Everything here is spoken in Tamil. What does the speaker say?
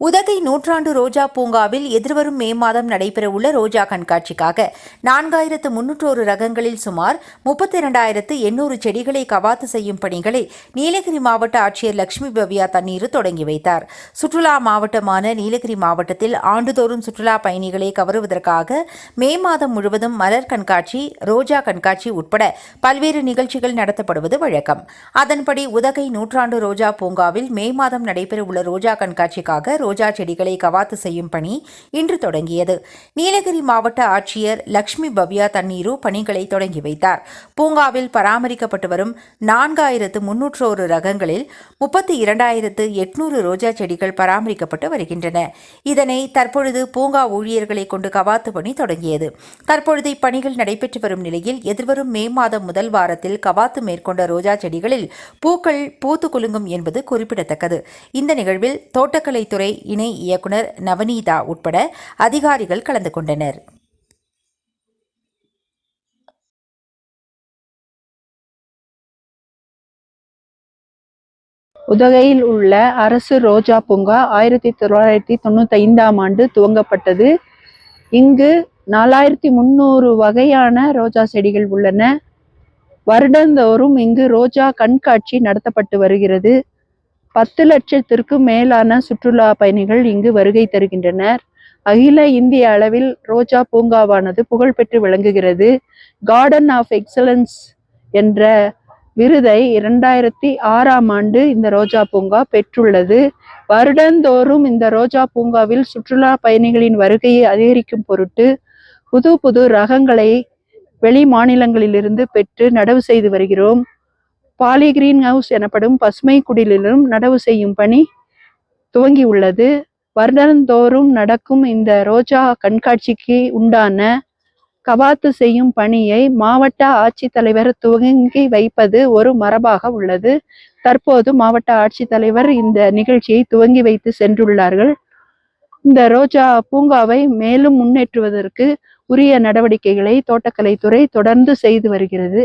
உதகை நூற்றாண்டு ரோஜா பூங்காவில் எதிர்வரும் மே மாதம் நடைபெறவுள்ள ரோஜா கண்காட்சிக்காக நான்காயிரத்து முன்னூற்றோரு ரகங்களில் சுமார் முப்பத்தி இரண்டாயிரத்து எண்ணூறு செடிகளை கவாத்து செய்யும் பணிகளை நீலகிரி மாவட்ட ஆட்சியர் லட்சுமி பவ்யா தண்ணீர் தொடங்கி வைத்தார். சுற்றுலா மாவட்டமான நீலகிரி மாவட்டத்தில் ஆண்டுதோறும் சுற்றுலா பயணிகளை கவருவதற்காக மே மாதம் முழுவதும் மலர் கண்காட்சி ரோஜா கண்காட்சி உட்பட பல்வேறு நிகழ்ச்சிகள் நடத்தப்படுவது வழக்கம். அதன்படி உதகை நூற்றாண்டு ரோஜா பூங்காவில் மே மாதம் நடைபெறவுள்ள ரோஜா கண்காட்சிக்காக ரோஜா செடிகளை கவாத்து செய்யும் பணி இன்று தொடங்கியது. நீலகிரி மாவட்ட ஆட்சியர் லக்ஷ்மி பவ்யா தண்ணீரு பணிகளை தொடங்கி வைத்தார். பூங்காவில் பராமரிக்கப்பட்டு வரும் நான்காயிரத்து முன்னூற்றோரு ரகங்களில் முப்பத்தி இரண்டாயிரத்து எட்நூறு ரோஜா செடிகள் பராமரிக்கப்பட்டு வருகின்றன. இதனை தற்பொழுது பூங்கா ஊழியர்களை கொண்டு கவாத்து பணி தொடங்கியது. தற்பொழுது இப்பணிகள் நடைபெற்று வரும் நிலையில் எதிர்வரும் மே மாதம் முதல் வாரத்தில் கவாத்து மேற்கொண்ட ரோஜா செடிகளில் பூக்கள் பூத்து குலுங்கும் என்பது குறிப்பிடத்தக்கது. இந்த நிகழ்வில் தோட்டக்கலைத்துறை இணை இயக்குனர் நவநீதா உட்பட அதிகாரிகள் கலந்து கொண்டனர். உதகையில் உள்ள அரசு ரோஜா பூங்கா ஆயிரத்தி தொள்ளாயிரத்தி தொண்ணூத்தி ஐந்தாம் ஆண்டு துவங்கப்பட்டது. இங்கு நாலாயிரத்தி முந்நூறு வகையான ரோஜா செடிகள் உள்ளன. வருடந்தோறும் இங்கு ரோஜா கண்காட்சி நடத்தப்பட்டு வருகிறது. பத்து லட்சத்திற்கும் மேலான சுற்றுலா பயணிகள் இங்கு வருகை தருகின்றனர். அகில இந்திய அளவில் ரோஜா பூங்காவானது புகழ்பெற்று விளங்குகிறது. கார்டன் ஆஃப் எக்ஸலன்ஸ் என்ற விருதை இரண்டாயிரத்தி ஆறாம் ஆண்டு இந்த ரோஜா பூங்கா பெற்றுள்ளது. வருடந்தோறும் இந்த ரோஜா பூங்காவில் சுற்றுலா பயணிகளின் வருகையை அதிகரிக்கும் பொருட்டு புது புது ரகங்களை வெளி மாநிலங்களிலிருந்து பெற்று நடவு செய்து வருகிறோம். பாலி கிரீன் ஹவுஸ் எனப்படும் பசுமை குடிலிலும் நடவு செய்யும் பணி துவங்கியுள்ளது. வருடந்தோறும் நடக்கும் இந்த ரோஜா கண்காட்சிக்கு உண்டான கவாத்து செய்யும் பணியை மாவட்ட ஆட்சித்தலைவர் துவங்கி வைப்பது ஒரு மரபாக உள்ளது. தற்போது மாவட்ட ஆட்சித்தலைவர் இந்த நிகழ்ச்சியை துவங்கி வைத்து சென்றுள்ளார்கள். இந்த ரோஜா பூங்காவை மேலும் முன்னேற்றுவதற்கு உரிய நடவடிக்கைகளை தோட்டக்கலைத்துறை தொடர்ந்து செய்து வருகிறது.